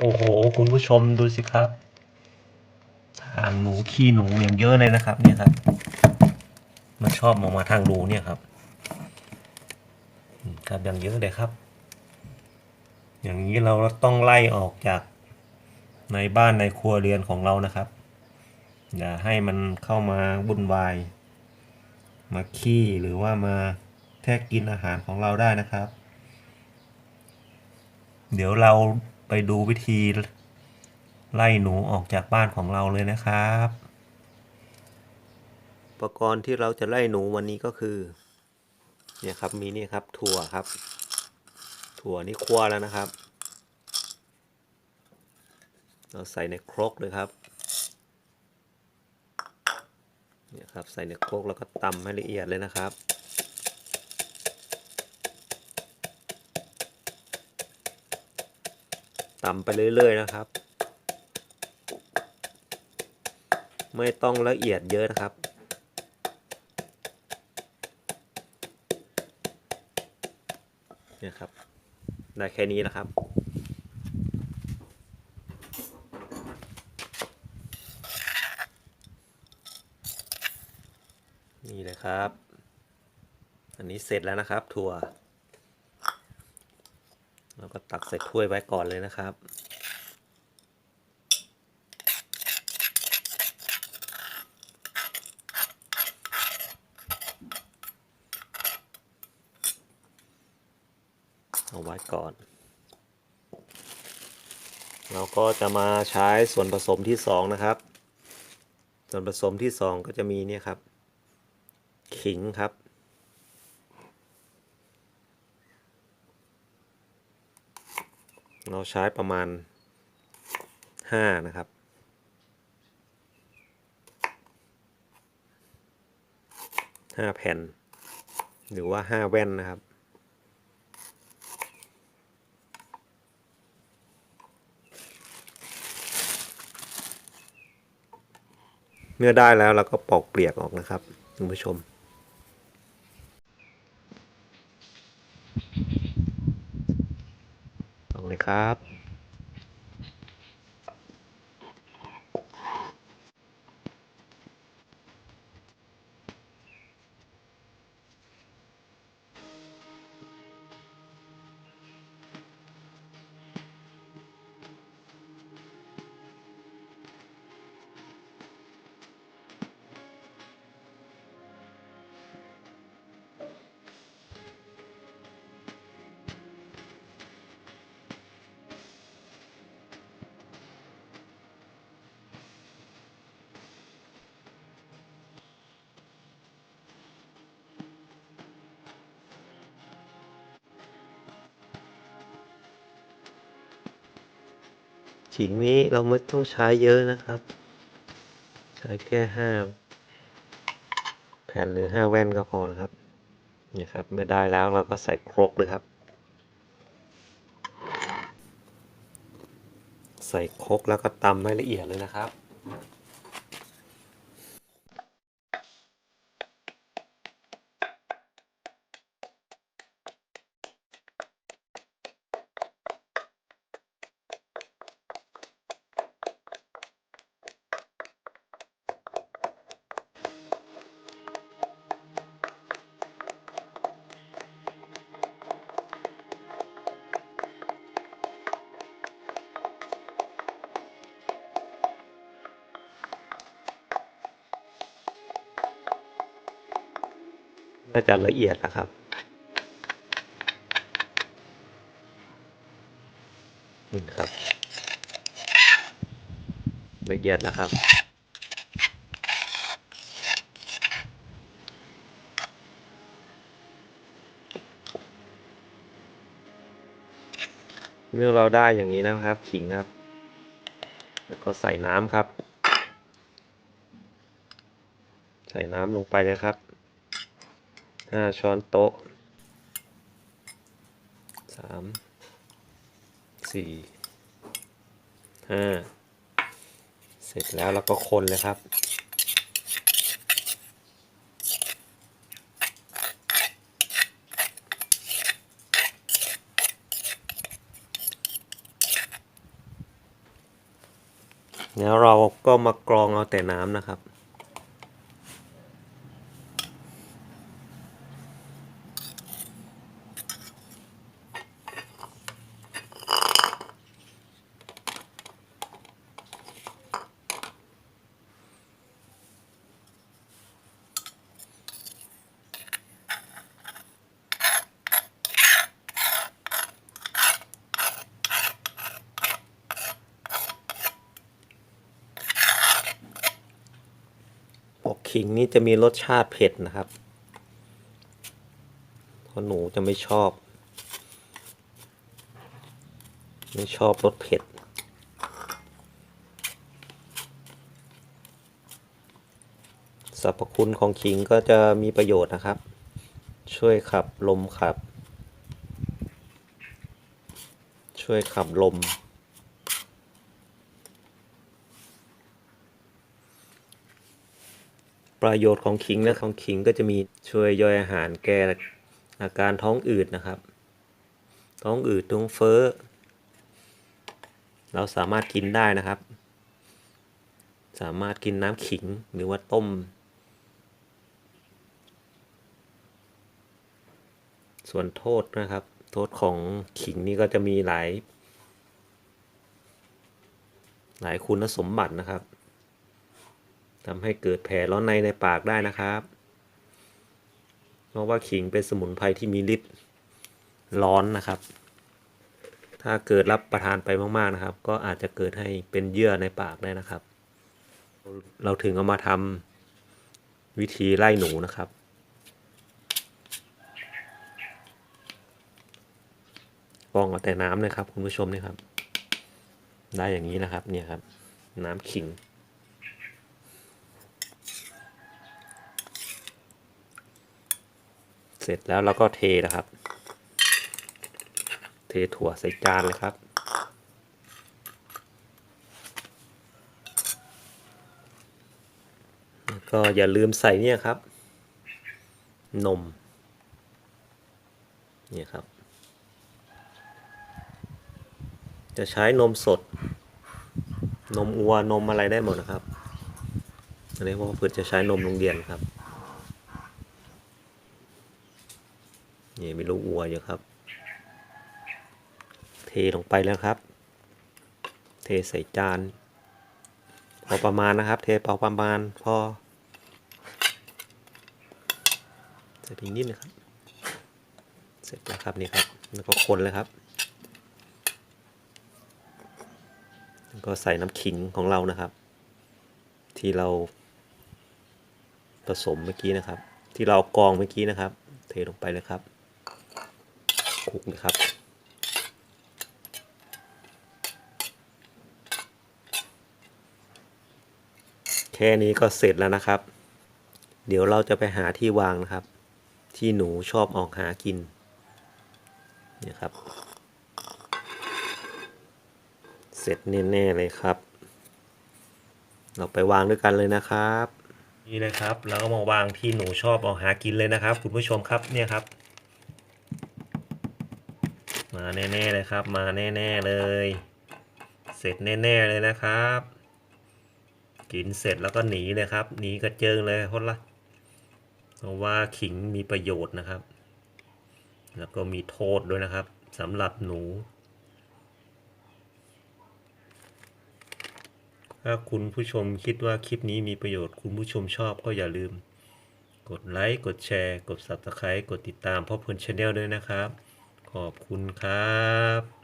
โอ้โห คุณผู้ชมดูสิครับทางหนูขี้หนูอย่างเยอะเลยนะครับ เนี่ยครับ มันชอบมองมาทางรูเนี่ยครับครับอย่างเยอะเลยครับ อย่างนี้เราต้องไล่ออกจากในบ้านในครัวเรือนของเรานะครับ อย่าให้มันเข้ามาวุ่นวาย มาขี้หรือว่ามาแทะกินอาหารของเราได้นะครับ เดี๋ยวเรา ไปดูวิธีไล่หนูออกจากบ้านของเราเลยนะครับ อุปกรณ์ที่เราจะไล่หนูวันนี้ก็คือ เนี่ยครับมีนี่ครับถั่วครับ ถั่วนี่คั่วแล้วนะครับ เราใส่ในครกเลยครับเนี่ยครับใส่ในครกแล้วก็ตำให้ละเอียดเลยนะครับ ตำไปเรื่อยๆนะครับ ไม่ต้องละเอียดเยอะนะครับเนี่ยครับ ได้แค่นี้นะครับ นี่เลยครับ อันนี้เสร็จแล้วนะครับ ถั่วราก็ ตักใส่ถ้วยไว้ก่อนเลยนะครับ เอาไว้ก่อน เราก็จะมาใช้ส่วนผสมที่สองนะครับ ส่วนผสมที่สองก็จะมีเนี่ยครับ ขิงครับ เราใช้ประมาณ 5 นะครับ5แผ่น หรือว่า5แว่นนะครับเมื่อได้แล้วเราก็ปอกเปลือกออกนะครับคุณผู้ชม ออก เลยครับ ขิงนี้เราไม่ต้องใช้เยอะนะครับ ใช้แค่ห้าแผ่นหรือห้าแว่นก็พอนะครับนี่ครับ เมื่อได้แล้วเราก็ใส่ครกเลยครับ ใส่ครกแล้วก็ตำให้ละเอียดเลยนะครับ น่าจะละเอียดนะครับ นี่ครับ ละเอียดนะครับเมื่อเราได้อย่างนี้นะครับขิงครับ แล้วก็ใส่น้ำครับ ใส่น้ำลงไปเลยครับ ห้าช้อนโต๊ะสามสี่ห้าเสร็จแล้วเราก็คนเลยครับ แล้วเราก็มากรองเอาแต่น้ำนะครับ ขิงนี่จะมีรสชาติเผ็ดนะครับเพราะหนูจะไม่ชอบ ไม่ชอบรสเผ็ด สรรพคุณของขิงก็จะมีประโยชน์นะครับ ช่วยขับลมขับ ช่วยขับลม ประโยชน์ของขิงนะของขิงก็จะมีช่วยย่อยอาหารแก้อาการท้องอืดนะครับ ท้องอืดท้องเฟ้อ เราสามารถกินได้นะครับ สามารถกินน้ำขิงหรือว่าต้ม ส่วนโทษนะครับ โทษของขิงนี่ก็จะมีหลาย หลายคุณสมบัตินะครับ ทำให้เกิดแผลร้อนในในปากได้นะครับเพราะว่าขิงเป็นสมุนไพรที่มีฤทธิ์ร้อนนะครับ ถ้าเกิดรับประทานไปมากๆนะครับ ก็อาจจะเกิดให้เป็นเยื่อในปากได้นะครับ เราถึงเอามาทำวิธีไล่หนูนะครับกองเอาแต่น้ำเลยครับคุณผู้ชมนี่ครับ ได้อย่างนี้นะครับเนี่ยครับ น้ำขิง สร็จแล้วเราก็เทนะครับ เทถั่วใส่จานเลยครับแล้วก็อย่าลืมใส่เนี่ยครับ นม เนี่ยครับ จะใช้นมสด นมอัวนมอะไรได้หมดนะครับอันนี้ว่าเพื่อจะใช้นมโรงเรียนครับ นี่มีลูกวัวอยู่ครับ เทลงไปแล้วครับ เทใส่จาน พอประมาณนะครับ เทพอประมาณพอใส่พียงนิดนะครับ เสร็จแล้วครับนี่ครับแล้วก็คนเลยครับแล้วก็ใส่น้ำขิงของเรานะครับ ที่เราผสมเมื่อกี้นะครับ ที่เรากรองเมื่อกี้นะครับ เทลงไปเลยครับ คลุกนะครับ แค่นี้ก็เสร็จแล้วนะครับ เดี๋ยวเราจะไปหาที่วางนะครับ ที่หนูชอบออกหากินเนี่ยครับ เสร็จแน่ๆเลยครับ เราไปวางด้วยกันเลยนะครับนี่เลยครับ แล้วก็มาวางที่หนูชอบออกหากินเลยนะครับ คุณผู้ชมครับเนี่ยครับ มาแน่ๆเลยครับ มาแน่ๆเลย เสร็จแน่ๆเลยนะครับ กินเสร็จแล้วก็หนีเลยครับ หนีกระเจิงเลยคนละเพราะว่าขิงมีประโยชน์นะครับ แล้วก็มีโทษด้วยนะครับสำหรับหนู ถ้าคุณผู้ชมคิดว่าคลิปนี้มีประโยชน์คุณผู้ชมชอบก็อย่าลืม กดไลค์ กดแชร์ กด Subscribe กดติดตามพ่อเพลินชาแนลด้วยนะครับ ขอบคุณครับ